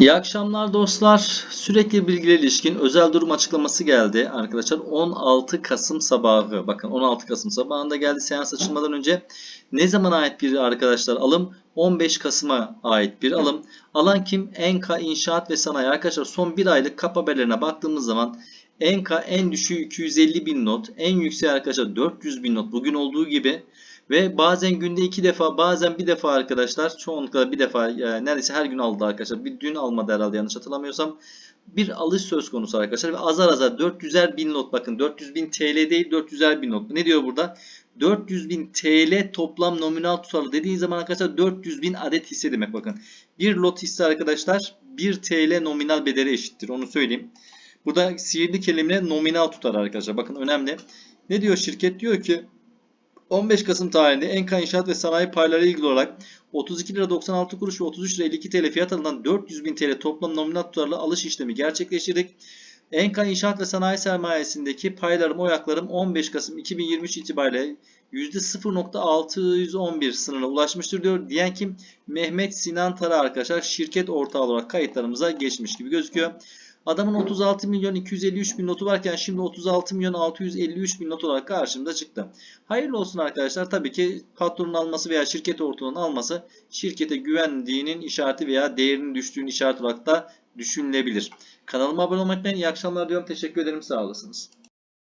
İyi akşamlar dostlar. Sürekli bilgiler ilişkin özel durum açıklaması geldi arkadaşlar. 16 Kasım sabahı. Bakın 16 Kasım sabahında geldi seans açılmadan önce. Ne zaman ait bir arkadaşlar alım? 15 Kasım'a ait bir alım. Alan kim? Enka İnşaat ve Sanayi. Arkadaşlar son bir aylık kap haberlerine baktığımız zaman Enka en düşüğü 250 bin not. En yükseği arkadaşlar 400 bin not. Bugün olduğu gibi. Ve bazen günde iki defa bazen bir defa arkadaşlar çoğunlukla bir defa e, neredeyse her gün aldı arkadaşlar. Bir dün almadı herhalde yanlış hatırlamıyorsam. Bir alış söz konusu arkadaşlar ve azar azar 400'er bin not bakın 400 bin TL değil 400'er bin not. Ne diyor burada? 400 bin TL toplam nominal tutarı dediği zaman arkadaşlar 400 bin adet hisse demek bakın. Bir lot hisse arkadaşlar 1 TL nominal bedeli eşittir onu söyleyeyim. Burada sihirli kelime nominal tutar arkadaşlar bakın önemli. Ne diyor şirket? Diyor ki 15 Kasım tarihinde Enka İnşaat ve Sanayi payları ilgili olarak 32 lira 96 kuruş ve 33 lira 52 TL fiyat alınan 400 bin TL toplam nominal tutarlı alış işlemi gerçekleştirdik. Enka İnşaat ve Sanayi sermayesindeki paylarım oyaklarım 15 Kasım 2023 itibariyle %0.611 sınırına ulaşmıştır diyor. Diyen kim? Mehmet Sinan Tara arkadaşlar şirket ortağı olarak kayıtlarımıza geçmiş gibi gözüküyor. Adamın 36 milyon 253 bin notu varken şimdi 36 milyon 653 bin not olarak karşımıza çıktı. Hayırlı olsun arkadaşlar. Tabii ki patronun alması veya şirket ortağının alması şirkete güvendiğinin işareti veya değerinin düştüğünün işareti olarak da düşünülebilir. Kanalıma abone olmayı unutmayın. İyi akşamlar diyorum. Teşekkür ederim. Sağ olasınız.